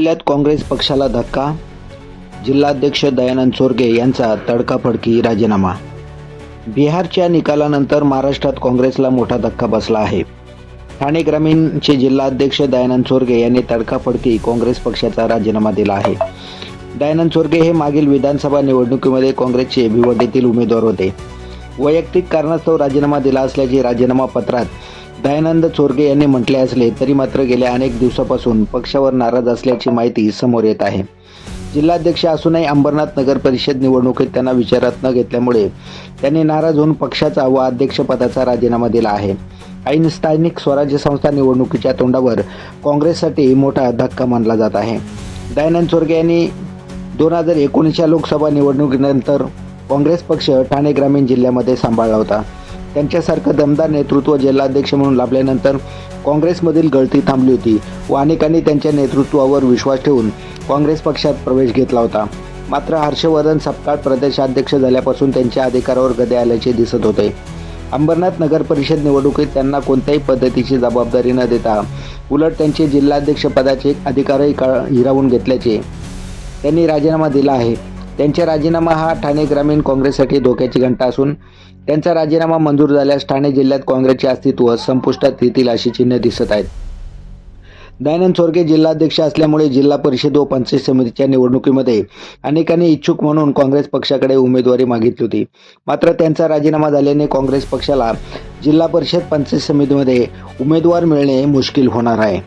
जिल्ह्यात काँग्रेस पक्षाला धक्का? जिल्हाध्यक्ष दयानंद चोरगे यांचा तडकाफडकी राजीनामा. बिहारच्या निकालानंतर महाराष्ट्रात काँग्रेसला मोठा धक्का बसला आहे. ठाणे ग्रामीणचे जिल्हाध्यक्ष दयानंद चोरगे यांनी तडकाफडकी काँग्रेस पक्षाचा राजीनामा दिला आहे. दयानंद चोरगे हे मागील विधानसभा निवडणुकीमध्ये काँग्रेसचे भिवंडीतील उमेदवार होते. वैयक्तिक कारणास्तव राजीनामा दिला असल्याचे राजीनामा पत्रात दयानंद चोरगे यांनी म्हटले असले तरी मात्र गेल्या अनेक दिवसापासून पक्षावर नाराज असल्याची माहिती समोर येत आहे. जिल्हाध्यक्ष असूनही अंबरनाथ नगर परिषद निवडणुकीत त्यांना विचारात न घेतल्यामुळे त्यांनी नाराज होऊन पक्षाचा व अध्यक्षपदाचा राजीनामा दिला आहे. ऐन स्थानिक स्वराज्य संस्था निवडणुकीच्या तोंडावर काँग्रेससाठी मोठा धक्का मानला जात आहे. दयानंद चोरगे यांनी दोन हजार एकोणीसच्या लोकसभा निवडणुकीनंतर काँग्रेस पक्ष ठाणे ग्रामीण जिल्ह्यामध्ये सांभाळला होता. त्यांच्यासारखं दमदार नेतृत्व जिल्हाध्यक्ष म्हणून लाभल्यानंतर काँग्रेसमधील गळती थांबली होती व अनेकांनी त्यांच्या नेतृत्वावर विश्वास ठेवून काँग्रेस पक्षात प्रवेश घेतला होता. मात्र हर्षवर्धन सपकाळ प्रदेशाध्यक्ष झाल्यापासून त्यांच्या अधिकारावर गदे आल्याचे दिसत होते. अंबरनाथ नगर परिषद निवडणुकीत त्यांना कोणत्याही पद्धतीची जबाबदारी न देता उलट त्यांचे जिल्हाध्यक्षपदाचे अधिकारही का हिरावून घेतल्याचे त्यांनी राजीनामा दिला आहे. त्यांचा राजीनामा हा ठाणे ग्रामीण काँग्रेससाठी धोक्याची घंटा असून त्यांचा राजीनामा मंजूर झाल्यास ठाणे जिल्ह्यात काँग्रेसचे अस्तित्व संपुष्टात येतील अशी चिन्ह दिसत आहेत. दयानंद सोरगे जिल्हाध्यक्ष असल्यामुळे जिल्हा परिषद व पंचायत समितीच्या निवडणुकीमध्ये अनेकांनी इच्छुक म्हणून काँग्रेस पक्षाकडे उमेदवारी मागितली होती. मात्र त्यांचा राजीनामा झाल्याने काँग्रेस पक्षाला जिल्हा परिषद पंचायत समितीमध्ये उमेदवार मिळणे मुश्किल होणार आहे.